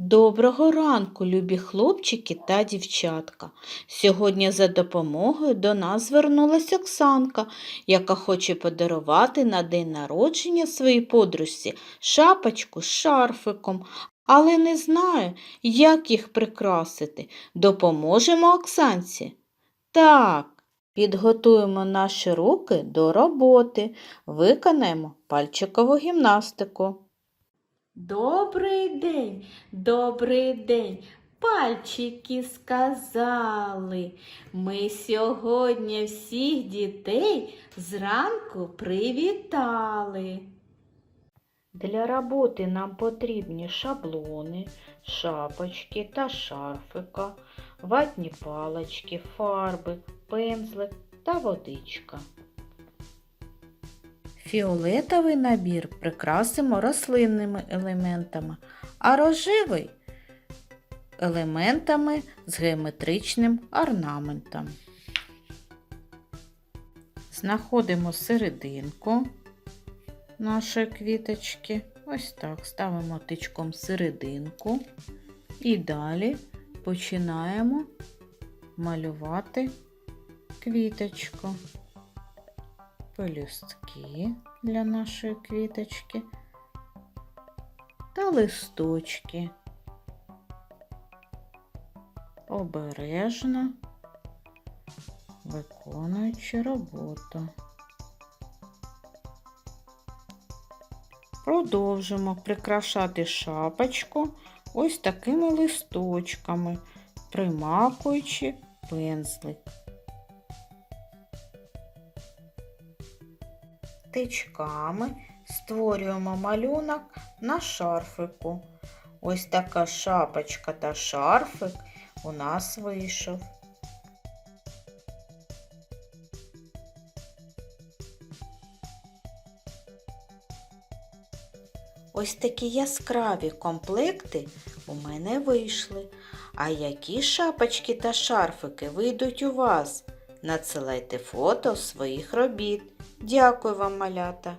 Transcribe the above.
Доброго ранку, любі хлопчики та дівчатка. Сьогодні за допомогою до нас звернулася Оксанка, яка хоче подарувати на день народження своїй подружці шапочку з шарфиком, але не знає, як їх прикрасити. Допоможемо Оксанці? Так. Підготуємо наші руки до роботи, виконаємо пальчикову гімнастику. Добрий день, добрий день, пальчики сказали. Ми сьогодні всіх дітей зранку привітали. Для роботи нам потрібні шаблони, шапочки та шарфика, ватні палочки, фарби, пензлик та водичка. Фіолетовий набір прикрасимо рослинними елементами, а рожевий елементами з геометричним орнаментом. Знаходимо серединку нашої квіточки. Ось так ставимо тичком серединку і далі починаємо малювати квіточку пелюстки для нашої квіточки та листочки. Обережно виконуючи роботу. Продовжимо прикрашати шапочку ось такими листочками, примакуючи пензлик. Тичками створюємо малюнок на шарфику. Ось така шапочка та шарфик у нас вийшов. Ось такі яскраві комплекти у мене вийшли. А які шапочки та шарфики вийдуть у вас? Надсилайте фото своїх робіт. Дякую вам, малята!